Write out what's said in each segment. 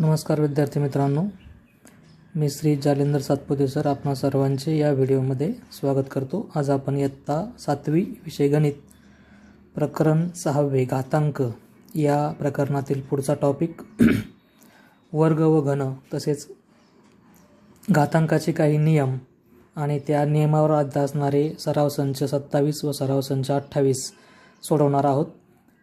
नमस्कार विद्यार्थी मित्रांनो. मी श्री जालिंदर सातपुते सर आपणा सर्वांचे या व्हिडिओमध्ये स्वागत करतो. आज आपण इयत्ता सातवी विषय गणित प्रकरण सहावे घातांक या प्रकरणातील पुढचा टॉपिक वर्ग व घन तसेच घातांकाचे काही नियम आणि त्या नियमावर आधार असणारे सराव संच सत्तावीस व सराव संच अठ्ठावीस सोडवणार आहोत.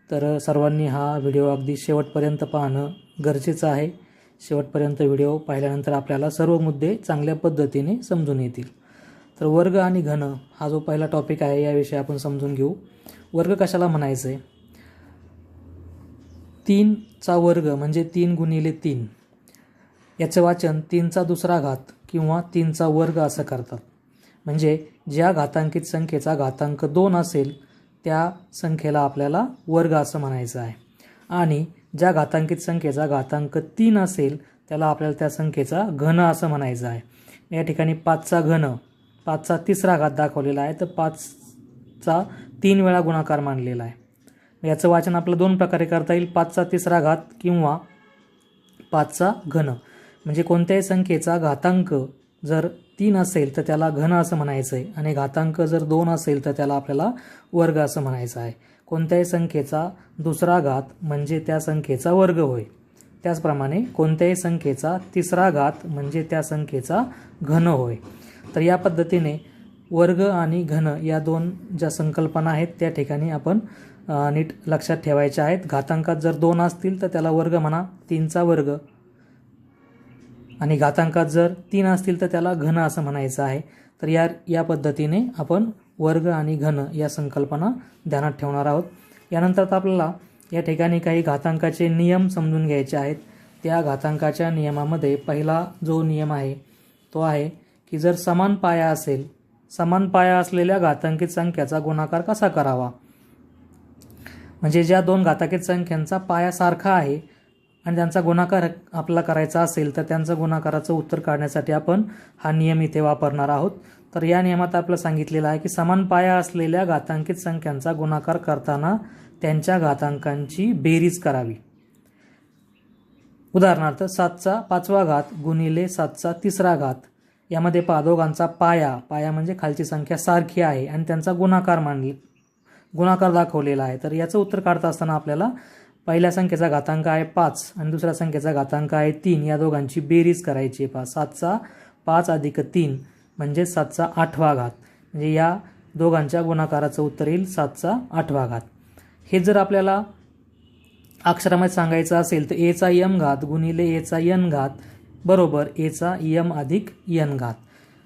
तर सर्वांनी हा व्हिडिओ अगदी शेवटपर्यंत पाहणं गरजेचं आहे. शेवटपर्यंत व्हिडिओ पाहिल्यानंतर आपल्याला सर्व मुद्दे चांगल्या पद्धतीने समजून येतील. तर वर्ग आणि घन हा जो पहिला टॉपिक आहे याविषयी आपण समजून घेऊ. वर्ग कशाला म्हणायचं आहे तीनचा वर्ग म्हणजे तीन गुणिले तीन. याचं वाचन तीनचा दुसरा घात किंवा तीनचा वर्ग असं करतात. म्हणजे ज्या घातांकित संख्येचा घातांक दोन असेल त्या संख्येला आपल्याला वर्ग असं म्हणायचं आहे. आणि ज्या घातांकित संख्येचा घातांक तीन असेल त्याला आपल्याला त्या संख्येचा घन असं म्हणायचं आहे. या ठिकाणी पाचचा घन पाचचा तिसरा घात दाखवलेला आहे तर पाचचा तीन वेळा गुणाकार मानलेला आहे. याचं वाचन आपलं दोन प्रकारे करता येईल पाचचा तिसरा घात किंवा पाचचा घन. म्हणजे कोणत्याही संख्येचा घातांक जर तीन असेल तर त्याला घन असं म्हणायचं आहे. आणि घातांक जर दोन असेल तर त्याला आपल्याला वर्ग असं म्हणायचं आहे. कोणत्याही संख्येचा दुसरा घात म्हणजे त्या संख्येचा वर्ग होय. त्याचप्रमाणे कोणत्याही संख्येचा तिसरा घात म्हणजे त्या संख्येचा घन होय. तर या पद्धतीने वर्ग आणि घन या दोन ज्या संकल्पना आहेत त्या ठिकाणी आपण नीट लक्षात ठेवायच्या आहेत. घातांकात जर दोन असतील तर त्याला वर्ग म्हणा तीनचा वर्ग. आणि घातांकात जर तीन असतील तर त्याला घन असं म्हणायचं आहे. तर या या पद्धतीने आपण वर्ग आणि घन या संकल्पना ध्यानात ठेवणार आहोत. यानंतर आता आपल्याला या ठिकाणी काही घातांकाचे नियम समजून घ्यायचे आहेत. त्या घातांकाच्या नियमामध्ये पहिला जो नियम आहे तो आहे की जर समान पाया असेल समान पाया असलेल्या घातांकित संख्याचा गुणाकार कसा करावा? म्हणजे ज्या दोन घातांकित संख्यांचा पाया सारखा आहे आणि त्यांचा गुणाकार आपला करायचा असेल तर त्यांचं गुणाकाराचं उत्तर काढण्यासाठी आपण हा नियम इथे वापरणार आहोत. तर या नियमात आपलं सांगितलेलं आहे की समान पाया असलेल्या घातांकित संख्यांचा गुणाकार करताना त्यांच्या घातांकांची बेरीज करावी. उदाहरणार्थ सातचा पाचवा घात गुणिले सातचा तिसरा घात. यामध्ये पा दोघांचा पाया पाया म्हणजे खालची संख्या सारखी आहे आणि त्यांचा गुणाकार मांडले गुणाकार दाखवलेला आहे. तर याचं उत्तर काढता असताना आपल्याला पहिल्या संख्येचा घातांक आहे पाच आणि दुसऱ्या संख्येचा घातांक आहे तीन. या दोघांची बेरीज करायची आहे. पा सातचा पाच अधिक तीन म्हणजे सातचा आठवा घात म्हणजे या दोघांच्या गुणाकाराचं उत्तर येईल सातचा आठवा घात हे जर आपल्याला अक्षरामध्ये सांगायचं असेल तर एचा यम घात गुणिले एचा यन घात बरोबर एचा यम अधिक यन घात.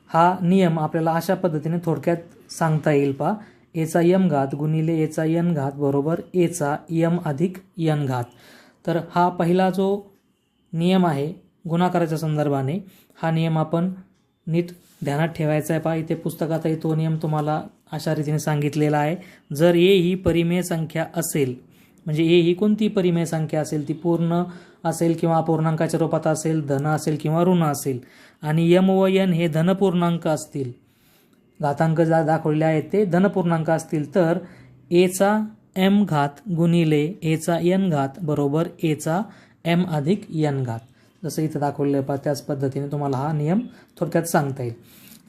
हा नियम आपल्याला अशा पद्धतीने थोडक्यात सांगता येईल पा एचा यम घात गुणिले एचा यन घात बरोबर एचा यम अधिक यन घात. तर हा पहिला जो नियम आहे गुणाकाराच्या संदर्भाने हा नियम आपण नीट ध्यानात ठेवायचा आहे पहा इथे पुस्तकातही तो नियम तुम्हाला अशा रीतीने सांगितलेला आहे. जर ए ही परिमेय संख्या असेल म्हणजे ए ही कोणती परिमेय संख्या असेल ती पूर्ण असेल किंवा अपूर्णांकाच्या रूपात असेल धन असेल किंवा ऋण असेल आणि यम व यन हे धनपूर्णांक असतील घातांक जा दाखवलेले आहेत ते धनपूर्णांक असतील तर एचा एम घात गुणिले एचा एन घात बरोबर एचा एम अधिक एन घात. जसं इथं दाखवलेलं आहे पहा, त्याच पद्धतीने तुम्हाला हा नियम थोडक्यात सांगता येईल.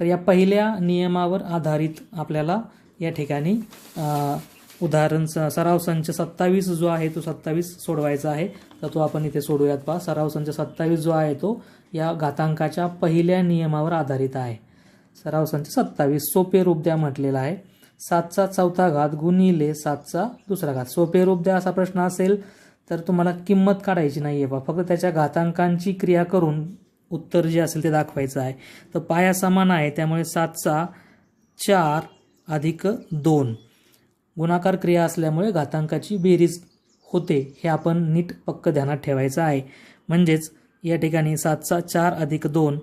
तर या पहिल्या नियमावर आधारित आपल्याला या ठिकाणी उदाहरण स सराव संच सत्तावीस जो आहे तो सत्तावीस सोडवायचा आहे. तर तो आपण इथे सोडूयात पहा. सराव संच सत्तावीस जो आहे तो या घातांकाच्या पहिल्या नियमावर आधारित आहे. सराव संच सत्तावीस सोपे रूप द्या म्हटलेला आहे. सातचा चौथा घात गुणिले सातचा दुसरा घात. सोपे रूप द्या असा प्रश्न असेल तर तुम्हाला किंमत काढायची नाही आहे बा. फक्त त्याच्या घातांकांची क्रिया करून उत्तर जे असेल ते दाखवायचं आहे. तर पाया समान आहे त्यामुळे सातचा चार अधिक दोन. गुणाकार क्रिया असल्यामुळे घातांकाची बेरीज होते हे आपण नीट पक्क ध्यानात ठेवायचं आहे. म्हणजेच या ठिकाणी सातचा चार अधिक दोन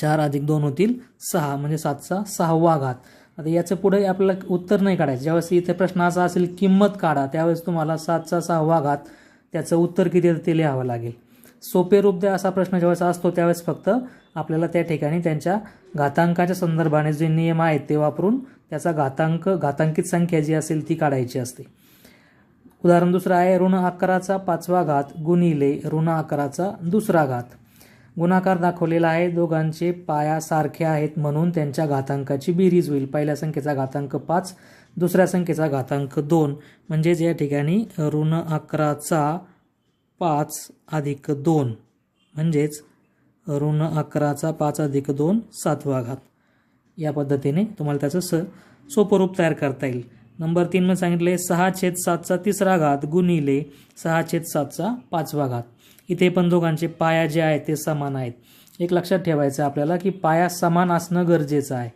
चार अधिक दोन होतील सहा. म्हणजे सातचा सहावा घात. आता याचं पुढे आपल्याला उत्तर नाही काढायचं. ज्यावेळेस इथे प्रश्न असा असेल किंमत काढा त्यावेळेस तुम्हाला सातचा सहावा घात त्याचं उत्तर किती ते लिहावं लागेल. सोपे रूप द्या असा प्रश्न ज्यावेळेस असतो त्यावेळेस फक्त आपल्याला त्या ठिकाणी त्यांच्या घातांकाच्या संदर्भाने जे नियम आहेत ते वापरून त्याचा घातांक घातांकित संख्या जी असेल ती काढायची असते. उदाहरण दुसरं आहे ऋण अकराचा पाचवा घात गुणिले ऋण अकराचा दुसरा घात. गुणाकार दाखवलेला आहे. दोघांचे पाया सारखे आहेत म्हणून त्यांच्या घातांकाची बेरीज होईल. पहिल्या संख्येचा घातांक पाच दुसऱ्या संख्येचा घातांक दोन. म्हणजेच या ठिकाणी ऋण अकराचा पाच अधिक दोन. म्हणजेच ऋण अकराचा पाच अधिक दोन सातवा घात. या पद्धतीने तुम्हाला त्याचं स सोपं रूप तयार करता येईल. नंबर तीनमध्ये सांगितले सहा छेद सातचा तिसरा घात गुणिले सहा छेद सातचा पाचवा घात. इथे पण दोघांचे पाया जे आहेत ते समान आहेत. एक लक्षात ठेवायचं आहे आपल्याला की पाया समान असणं गरजेचं आहे.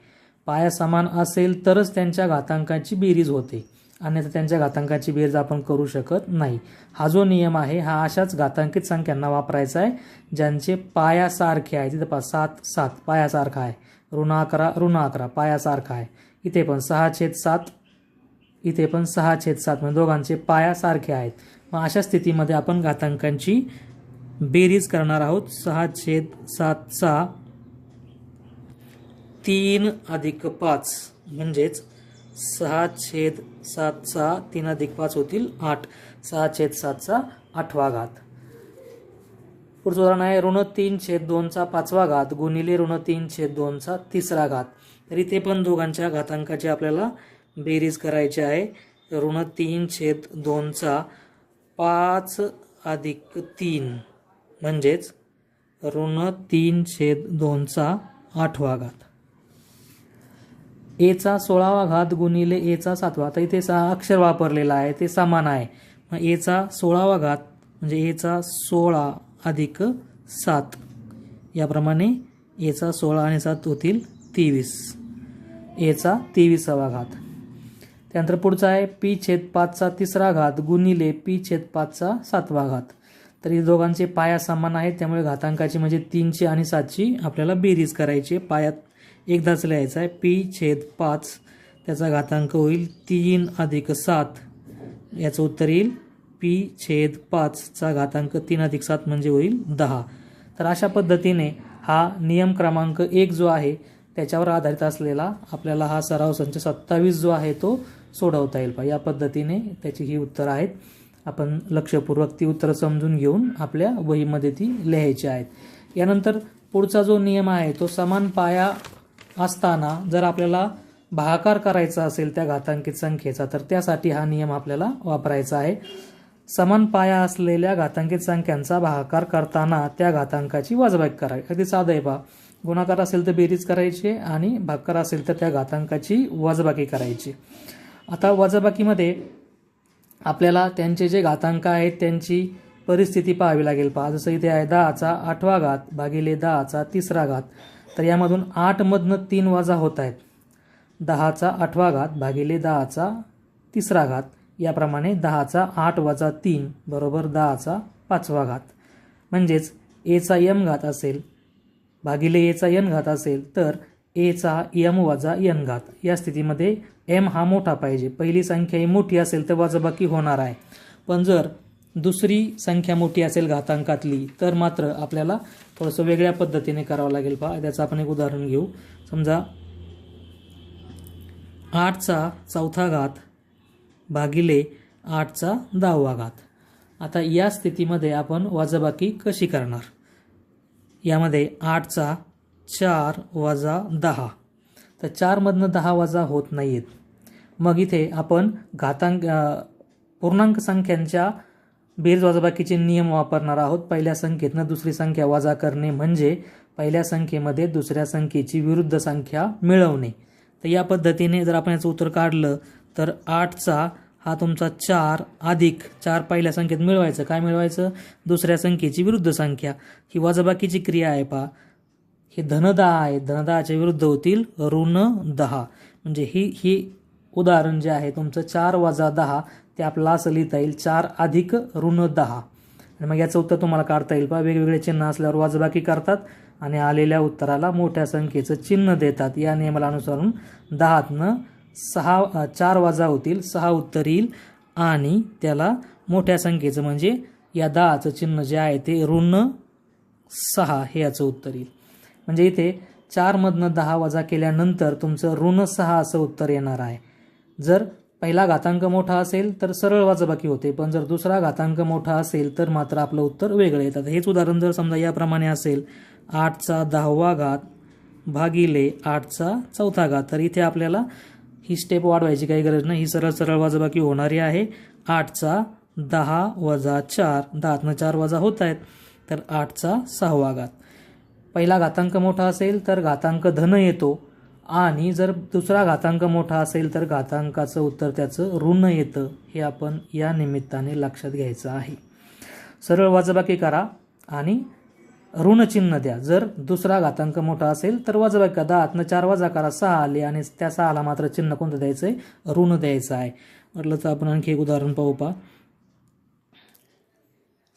पाया समान असेल तरच त्यांच्या घातांकाची बेरीज होते. अन्यथा त्यांच्या घातांकाची बेरीज आपण करू शकत नाही. हा जो नियम आहे हा अशाच घातांकित संख्यांना वापरायचा आहे ज्यांचे पायासारखे आहे. तिथं पहा सात सात. पायासारखा आहे. ऋण अकरा ऋण अकरा. पायासारखा आहे. इथे पण सहा छेद सात. इथे पण सहा छेद सात. म्हणजे दोघांचे पायासारखे आहेत. मग अशा स्थितीमध्ये आपण घातांकांची बेरीज करणार आहोत. सहा छेद सातचा तीन अधिक पाच म्हणजेच सहा छेद सातचा तीन अधिक पाच होतील आठ. सहा छेद सातचा आठवा घात. पुढचं उदाहरण आहे ऋण तीन छेद दोनचा पाचवा घात गुणिले ऋण तीन छेद दोनचा तिसरा घात. तर इथे पण दोघांच्या घातांकाची आपल्याला बेरीज करायची आहे. ऋण तीन छेद दोनचा पाच अधिक तीन. म्हणजेच ऋण तीन छेद दोनचा आठवा घात एचा सोळावा घात गुणिले एचा सातवा आता इथे सा अक्षर वापरलेला आहे ते समान आहे. मग एचा सोळावा घात म्हणजे एचा सोळा अधिक सात. याप्रमाणे एचा सोळा आणि सात होतील तेवीस. एचा तेवीसावा घात त्यानंतर पुढचा आहे पी छेद पाचचा तिसरा घात गुणिले पी छेद पाचचा सातवा घात तर हे दोघांचे पाया समान आहेत त्यामुळे घातांकाची म्हणजे तीनची आणि सातची आपल्याला बेरीज करायची पायात एकदाच लिहायचा आहे. पी छेद पाच त्याचा घातांक होईल तीन अधिक सात. याचं उत्तर येईल पी छेद पाचचा घातांक तीन अधिक सात म्हणजे होईल दहा. तर अशा पद्धतीने हा नियम क्रमांक एक जो आहे त्याच्यावर आधारित असलेला आपल्याला हा सराव संच सत्तावीस जो आहे तो सोडवता येईल. पा या पद्धतीने त्याची ही उत्तरं आहेत. आपण लक्षपूर्वक ती उत्तरं समजून घेऊन आपल्या वहीमध्ये ती लिहायची आहेत. यानंतर पुढचा जो नियम आहे तो समान पाया असताना जर आपल्याला भागाकार करायचा असेल त्या घातांकित संख्येचा तर त्यासाठी हा नियम आपल्याला वापरायचा आहे. समान पाया असलेल्या घातांकित संख्यांचा भागाकार करताना त्या घातांकाची वजबाकी करावी. अगदी साधं आहे पहा गुणाकार असेल तर बेरीज करायची आणि भागकार असेल तर त्या घातांकाची वजबाकी करायची. आता वजबाकीमध्ये आपल्याला त्यांचे जे घातांक आहेत त्यांची परिस्थिती पाहावी लागेल. पहा जसं इथे आहे दहाचा आठवा घात भागिले दहाचा तिसरा घात. तर यामधून आठमधनं तीन वजा होत आहेत. दहाचा आठवा घात भागिले दहाचा तिसरा घात. याप्रमाणे दहाचा आठ वजा तीन बरोबर दहाचा पाचवा घात. म्हणजेच एचा यम घात असेल भागिले एचा यन घात असेल तर एचा यम वजा यन घात. या स्थितीमध्ये एम हा मोठा पाहिजे. पहिली संख्या ही मोठी असेल तर वजाबाकी होणार आहे. पण जर दुसरी संख्या मोठी असेल घातांकातली तर मात्र आपल्याला थोडंसं वेगळ्या पद्धतीने करावं लागेल. पहा त्याचं आपण एक उदाहरण घेऊ. समजा आठचा चौथा घात भागिले आठचा दहावा घात. आता या स्थितीमध्ये आपण वजाबाकी कशी करणार? यामध्ये आठचा चार वजा दहा. तर चारमधनं दहा वजा होत नाही आहेत मग इथे आपण घातांक पूर्णांक संख्यांच्या बेरीज वजाबाकीचे नियम वापरणार आहोत. पहिल्या संख्येतनं दुसरी संख्या वजा करणे म्हणजे पहिल्या संख्येमध्ये दुसऱ्या संख्येची विरुद्ध संख्या मिळवणे. तर या पद्धतीने जर आपण याचं उत्तर काढलं तर आठचा हा तुमचा चार अधिक चार पहिल्या संख्येत मिळवायचं. काय मिळवायचं? दुसऱ्या संख्येची विरुद्ध संख्या. ही वजाबाकीची क्रिया आहे पहा. हे धनदा आहे. धनदाच्या विरुद्ध होतील ऋण दहा. म्हणजे ही ही उदाहरण जे आहे तुमचं चार वजा दहा ते आपल्याला असं लिहिता येईल चार अधिक ऋण दहा. आणि मग याचं उत्तर तुम्हाला काढता येईल. पहा वेगवेगळे चिन्ह असल्यावर वाजबाकी करतात आणि आलेल्या उत्तराला मोठ्या संख्येचं चिन्ह देतात. या नियमाला अनुसरून दहातनं सहा चार वाजा होतील सहा उत्तर येईल आणि त्याला मोठ्या संख्येचं म्हणजे या दहाचं चिन्ह जे आहे ते ऋण सहा हे याचं उत्तर येईल. म्हणजे इथे चारमधनं दहा वजा केल्यानंतर तुमचं ऋण सहा असं उत्तर येणार आहे. जर पहिला घातांक मोठा असेल तर सरळ वाजबाकी होते पण जर दुसरा घातांक मोठा असेल तर मात्र आपलं उत्तर वेगळं येतात. हेच उदाहरण जर समजा याप्रमाणे असेल आठचा दहावा घात भागिले आठचा चौथा घात तर इथे आपल्याला ही स्टेप वाढवायची काही गरज नाही. ही सरळ सरळ वाजबाकी होणारी आहे. आठचा दहा वजा चार दहातनं चार वजा होत आहेत तर आठचा सहावा घात. पहिला घातांक मोठा असेल तर घातांक धन येतो आणि जर दुसरा घातांक मोठा असेल तर घातांकाचं उत्तर त्याचं ऋण येतं. हे आपण या निमित्ताने लक्षात घ्यायचं आहे. सरळ वजाबाकी करा आणि ऋणचिन्ह द्या. जर दुसरा घातांक मोठा असेल तर वजाबाकी करा. दहातनं चार वजा करा. सहा आले आणि त्या सहाला मात्र चिन्ह कोणतं द्यायचं आहे ऋण द्यायचं आहे. म्हटलं तर आपण आणखी एक उदाहरण पाहू पा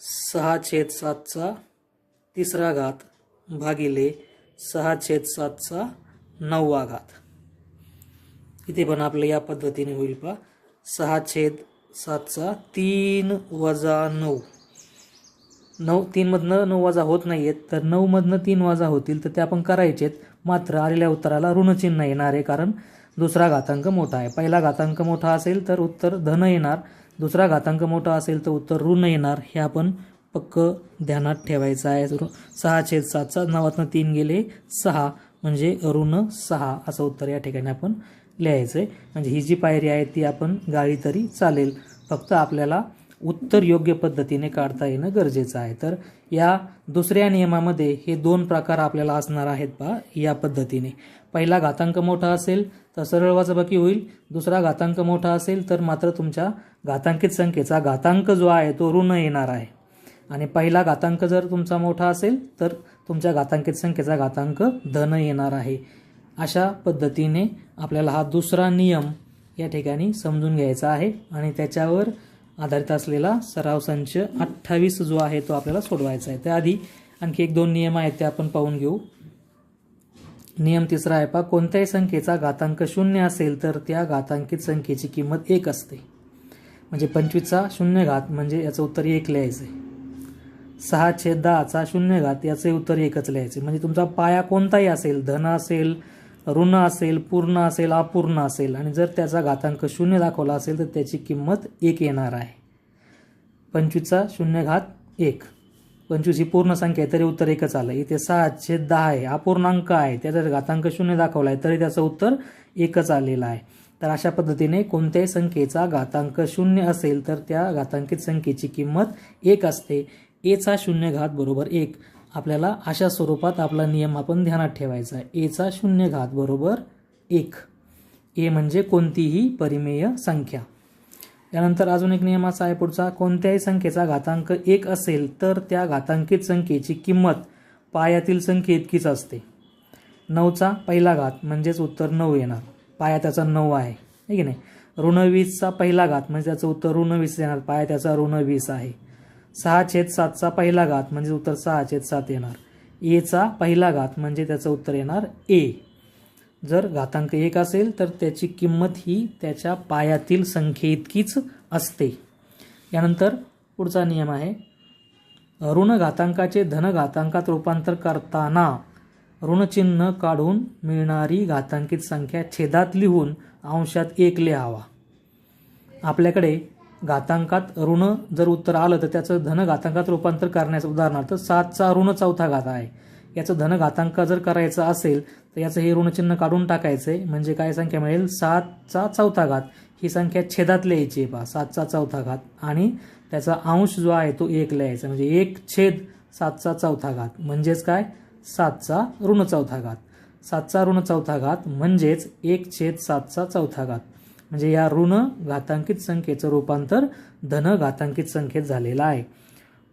सहा छेद सातचा तिसरा घात भागिले सहा छेद सातचा नववा घात इथे पण आपलं या पद्धतीने होईल पा सहा छेद सातचा तीन वजा नऊ. नऊ तीनमधनं नऊ वजा होत नाही आहेत तर नऊमधनं तीन वजा होतील तर ते आपण करायचेत. मात्र आलेल्या उत्तराला ऋणचिन्ह येणार आहे कारण दुसरा घातांक मोठा आहे. पहिला घातांक मोठा असेल तर उत्तर धन येणार. दुसरा घातांक मोठा असेल तर उत्तर ऋण येणार. हे आपण पक्क ध्यानात ठेवायचं आहे. सहा छेद सातचा नवातनं तीन गेले सहा म्हणजे ऋण सहा असं उत्तर या ठिकाणी आपण लिहायचं आहे म्हणजे ही जी पायरी आहे ती आपण गाळी तरी चालेल. फक्त आपल्याला उत्तर योग्य पद्धतीने काढता येणं गरजेचं आहे. तर या दुसऱ्या नियमामध्ये हे दोन प्रकार आपल्याला असणार आहेत पा या पद्धतीने. पहिला घातांक मोठा असेल तर सरळ वजाबाकी होईल. दुसरा घातांक मोठा असेल तर मात्र तुमच्या घातांकित संख्येचा घातांक जो आहे तो ऋण येणार आहे. आणि पहिला घातांक जर तुमचा मोठा असेल तर तुमच्या घातांकित संख्येचा घातांक धन येणार आहे. अशा पद्धतीने आपल्याला हा दुसरा नियम या ठिकाणी समजून घ्यायचा आहे आणि त्याच्यावर आधारित असलेला सराव संच अठ्ठावीस जो आहे तो आपल्याला सोडवायचा आहे. त्याआधी आणखी एक दोन नियम आहेत ते आपण पाहून घेऊ. नियम तिसरा आहे पा कोणत्याही संख्येचा घातांक शून्य असेल तर त्या घातांकित संख्येची किंमत एक असते. म्हणजे पंचवीसचा शून्य घात म्हणजे याचं उत्तर एक लिहायचं आहे सहा छेद दहाचा शून्य घात याचे उत्तर एकच लिहायचे. म्हणजे तुमचा पाया कोणताही असेल धन असेल ऋण असेल पूर्ण असेल अपूर्ण असेल आणि जर त्याचा घातांक शून्य दाखवला असेल तर त्याची किंमत एक येणार आहे. पंचवीसचा शून्य घात एक. पंचवीस ही पूर्ण संख्या आहे तरी उत्तर एकच आलं इथे सहा छेद दहा आहे अपूर्णांक आहे त्याचा घातांक शून्य दाखवला आहे तरी त्याचं उत्तर एकच आलेलं आहे. तर अशा पद्धतीने कोणत्याही संख्येचा घातांक शून्य असेल तर त्या घातांकित संख्येची किंमत एक असते. एचा शून्य घात बरोबर एक. आपल्याला अशा स्वरूपात आपला नियम आपण ध्यानात ठेवायचा आहे. एचा शून्य घात बरोबर एक. ए म्हणजे कोणतीही परिमेय संख्या. त्यानंतर अजून एक नियम असा आहे पुढचा. कोणत्याही संख्येचा घातांक एक असेल तर त्या घातांकित संख्येची किंमत पायातील संख्ये इतकीच असते. नऊचा पहिला घात म्हणजेच उत्तर नऊ येणार. पाया त्याचा नऊ आहे. है की नाही? ऋण वीसचा पहिला घात म्हणजे त्याचं उत्तर ऋण वीस येणार. पाया त्याचा ऋण वीस आहे. सहा छेद सातचा पहिला घात म्हणजे उत्तर सहा छेद सात येणार. एचा पहिला घात म्हणजे त्याचं उत्तर येणार ए. जर घातांक एक असेल तर त्याची किंमत ही त्याच्या पायातील संख्येइतकीच असते. यानंतर पुढचा नियम आहे. ऋण घातांकाचे धन घातांकात रूपांतर करताना ऋणचिन्ह काढून मिळणारी घातांकित संख्या छेदात लिहून अंशात एक लिहावा. आपल्याकडे घातांकात ऋण जर उत्तर आलं तर त्याचं धन घातांकात रूपांतर करण्याचं उदाहरणार्थ सातचा ऋण चौथा घात आहे. याचं धन घातांक जर करायचं असेल तर याचं हे ऋणचिन्ह काढून टाकायचं आहे म्हणजे काय संख्या मिळेल? सातचा चौथा घात. ही संख्या छेदात लिहायची आहे पहा. सातचा चौथा घात. आणि त्याचा अंश जो आहे तो एक लिहायचा म्हणजे एक छेद सातचा चौथा घात. म्हणजेच काय? सातचा ऋण चौथा घात. सातचा ऋण चौथा घात म्हणजेच एक छेद सातचा चौथा घात. म्हणजे या ऋण घातांकित संख्येचं रूपांतर धन घातांकित संख्येत झालेलं आहे.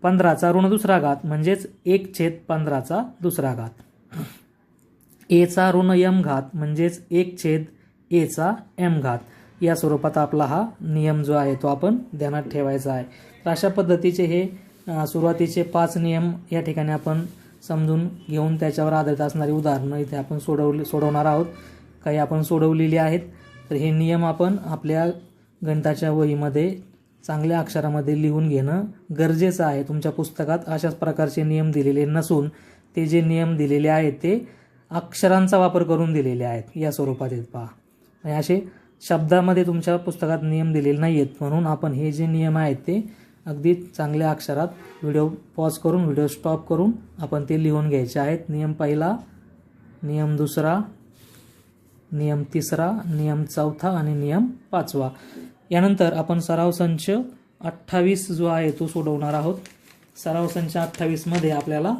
पंधराचा ऋण दुसरा घात म्हणजेच एक छेद पंधराचा दुसरा घात. एचा ऋण यम घात म्हणजेच एक छेद एचा एम घात. या स्वरूपात आपला हा नियम जो आहे तो आपण ध्यानात ठेवायचा आहे. तर अशा पद्धतीचे हे सुरुवातीचे पाच नियम या ठिकाणी आपण समजून घेऊन त्याच्यावर आधारित असणारी उदाहरणं इथे आपण सोडवली सोडवणार आहोत. काही आपण सोडवलेली आहेत. तर हे नियम आपण आपल्या गणिताच्या वहीमध्ये चांगल्या अक्षरामध्ये लिहून घेणं गरजेचं आहे. तुमच्या पुस्तकात अशाच प्रकारचे नियम दिलेले नसून ते जे नियम दिलेले आहेत ते अक्षरांचा वापर करून दिलेले आहेत. या स्वरूपात आहेत पहा. आणि असे शब्दामध्ये तुमच्या पुस्तकात नियम दिलेले नाही आहेत म्हणून आपण हे जे नियम आहेत ते अगदी चांगल्या अक्षरात व्हिडिओ पॉज करून व्हिडिओ स्टॉप करून आपण ते लिहून घ्यायचे आहेत. नियम पहिला नियम दुसरा नियम तिसरा नियम चौथा आणि नियम पाचवा. यानंतर आपण सराव संच अठ्ठावीस जो आहे तो सोडवणार आहोत. सराव संच अठ्ठावीसमध्ये आपल्याला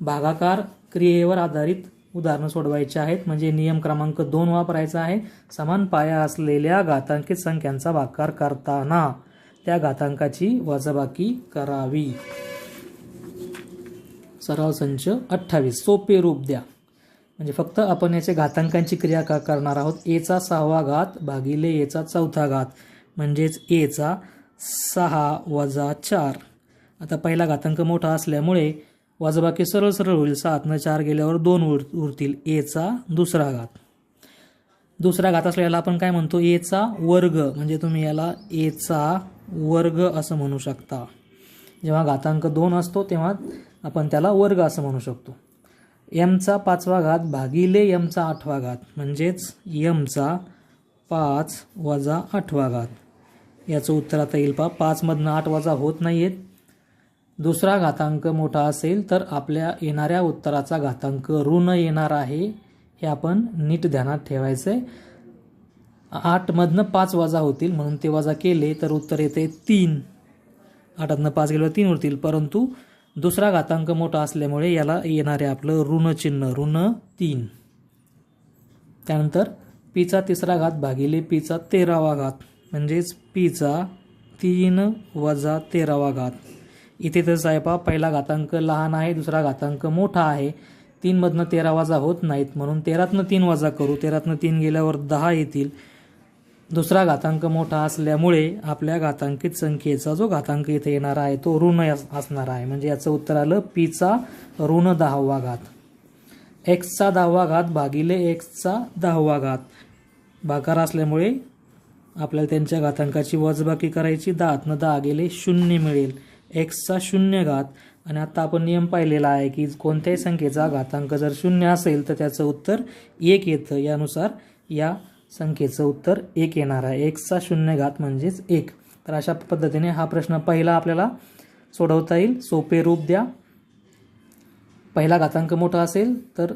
भागाकार क्रियेवर आधारित उदाहरणं सोडवायची आहेत. म्हणजे नियम क्रमांक दोन वापरायचा आहे. समान पाया असलेल्या घातांकित संख्यांचा भाकार करताना त्या घातांकाची वजाबाकी करावी. सराव संच अठ्ठावीस. सोपे रूप द्या. म्हणजे फक्त आपण याचे घातांकांची क्रिया का करणार आहोत? एचा सहावा घात भागिले एचा चौथा घात. म्हणजेच एचा सहा वजा चार. आता पहिला घातांक मोठा असल्यामुळे वजाबाकी सरळ सरळ होईल. सातनं चार गेल्यावर दोन उर उरतील. एचा दुसरा घात. दुसरा घात असलेला आपण काय म्हणतो? एचा वर्ग. म्हणजे तुम्ही याला एचा वर्ग असं म्हणू शकता. जेव्हा घातांक दोन असतो तेव्हा आपण त्याला वर्ग असं म्हणू शकतो. यमचा पाचवा घात भागिले यमचा आठवा घात म्हणजेच यमचा पाच वजा आठवा घात. याचं उत्तर आता येईल पा पाचमधनं आठ वजा होत नाही आहेत दुसरा घातांक मोठा असेल तर आपल्या येणाऱ्या उत्तराचा घातांक ऋण येणार आहे. हे आपण नीट ध्यानात ठेवायचं आहे आठमधनं पाच वजा होतील म्हणून ते वजा केले तर उत्तर येते तीन. आठातनं पाच गेल्यावर तीन उरतील परंतु दुसरा घातांक मोठा असल्यामुळे याला येणारे आपलं ऋण चिन्ह ऋण तीन. त्यानंतर पीचा तिसरा घात भागिले पीचा तेरावा घात म्हणजेच पीचा तीन वजा तेरावा घात. इथे तर साहेबा पहिला घातांक लहान आहे दुसरा घातांक मोठा आहे. तीनमधनं तेरा वजा होत नाहीत म्हणून तेरातनं तीन वजा करू. तेरातनं तीन गेल्यावर दहा येतील. दुसरा घातांक मोठा असल्यामुळे आपल्या घातांकित संख्येचा जो घातांक इथे येणार आहे तो ऋण अस- असणार आहे. म्हणजे याचं उत्तर आलं पीचा ऋण दहावा घात. एक्सचा दहावा घात भागिले एक्सचा दहावा घात. भाकार असल्यामुळे आपल्याला त्यांच्या घातांकाची वजबाकी करायची. दहातनं दहा गेले शून्य मिळेल. एक्सचा शून्य घात. आणि आता आपण नियम पाहिलेला आहे की कोणत्याही संख्येचा घातांक जर शून्य असेल तर त्याचं उत्तर एक येतं. यानुसार या संख्येचं उत्तर एक येणार आहे. एक्सचा शून्य घात म्हणजेच एक. तर अशा पद्धतीने हा प्रश्न पहिला आपल्याला सोडवता येईल. सोपे रूप द्या. पहिला घातांक मोठा असेल तर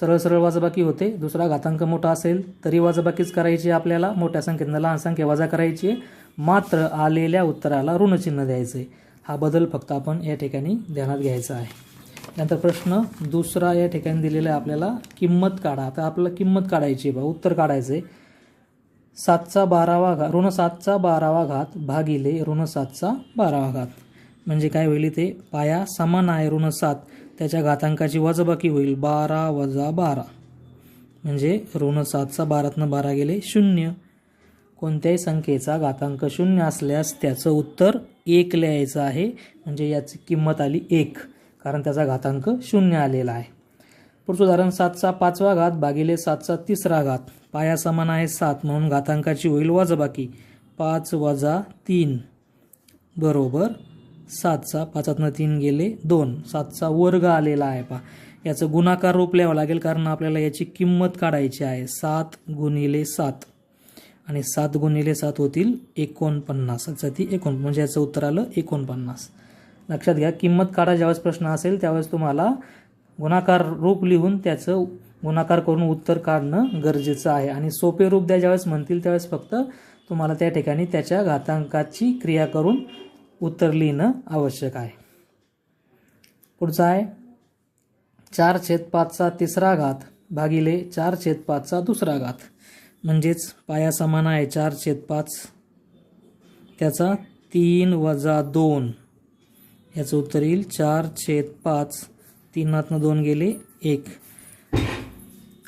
सरळ सरळ वाजबाकी होते. दुसरा घातांक मोठा असेल तरी वाजबाकीच करायची आहे आपल्याला. मोठ्या संख्येनं लहान संख्या वजा करायची आहे. मात्र आलेल्या उत्तराला ऋणचिन्ह द्यायचं आहे हा बदल फक्त आपण या ठिकाणी ध्यानात घ्यायचा आहे. त्यानंतर प्रश्न दुसरा या ठिकाणी दिलेला आहे आपल्याला किंमत काढा. आता आपल्याला किंमत काढायची आहे बा उत्तर काढायचं आहे. सातचा बारावा घात ऋण सातचा बारावा घात भागिले ऋण सातचा बारावा घात. म्हणजे काय होईल ते पाया समान आहे ऋण सात. त्याच्या घातांकाची वजाबाकी होईल बारा वजा बारा. म्हणजे ऋण सातचा बारातनं बारा गेले शून्य. कोणत्याही संख्येचा घातांक शून्य असल्यास त्याचं उत्तर एक लिहायचं आहे. म्हणजे याची किंमत आली एक. कारण त्याचा घातांक शून्य आलेला आहे. पुढचं उदाहरण सातचा पाचवा घात भागिले सातचा तिसरा घात. पाया समान आहे सात म्हणून घातांकाची होईल वजाबाकी पाच वजा तीन. बरोबर सातचा पाचातनं तीन गेले दोन. सातचा वर्ग आलेला आहे पा याचं गुणाकार रूप लिहावं लागेल कारण आपल्याला याची किंमत काढायची आहे. सात गुणिले सात. आणि सात गुणिले सात होतील एकोणपन्नास. ती एकोण म्हणजे याचं उत्तर आलं एकोणपन्नास. लक्षात घ्या किंमत काढा ज्यावेळेस प्रश्न असेल त्यावेळेस तुम्हाला गुणाकार रूप लिहून त्याचं गुणाकार करून उत्तर काढणं गरजेचं आहे. आणि सोपे रूप द्या ज्यावेळेस म्हणतील त्यावेळेस फक्त तुम्हाला त्या ठिकाणी त्याच्या घातांकाची क्रिया करून उत्तर लिहिणं आवश्यक आहे. पुढचा आहे चार छेद पाचचा तिसरा घात भागिले चार छेद पाचचा दुसरा घात. म्हणजेच पाया समान आहे चार छेद पाच. त्याचा तीन वजा दोन. याचं उत्तर येईल. चार छेद पाच तीनातनं दोन गेले एक.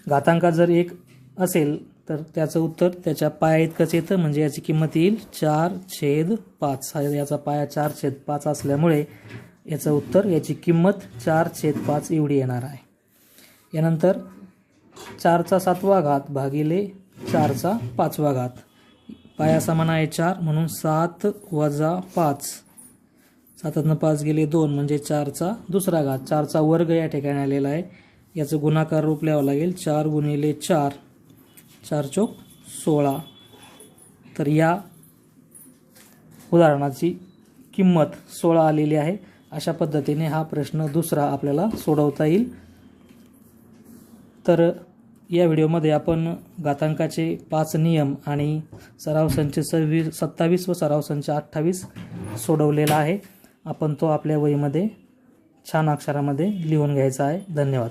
घातांकात जर एक असेल तर त्याचं उत्तर त्याच्या पाया इतकंच येतं म्हणजे याची किंमत येईल चार छेद पाच. हा याचा पाया चार छेद पाच असल्यामुळे याचं उत्तर याची किंमत चार छेद पाच एवढी येणार आहे. यानंतर चारचा सातवा घात भागिले चारचा पाचवा घात. पाया समान आहे चार म्हणून सात वजा पाच. सातातनं पाच गेले दोन म्हणजे चारचा दुसरा घात. चारचा वर्ग या ठिकाणी आलेला आहे. याचं गुणाकार रूप लिहावं लागेल. चार गुणिले चार. चार चौक सोळा. तर या उदाहरणाची किंमत सोळा आलेली आहे. अशा पद्धतीने हा प्रश्न दुसरा आपल्याला सोडवता येईल. तर या व्हिडिओमध्ये आपण घातांकाचे पाच नियम आणि सराव संच सव्वीस सत्तावीस व सराव संच अठ्ठावीस सोडवलेला आहे. आपण तो आपल्या वहीमध्ये छान अक्षरामध्ये लिहून घ्यायचा आहे. धन्यवाद.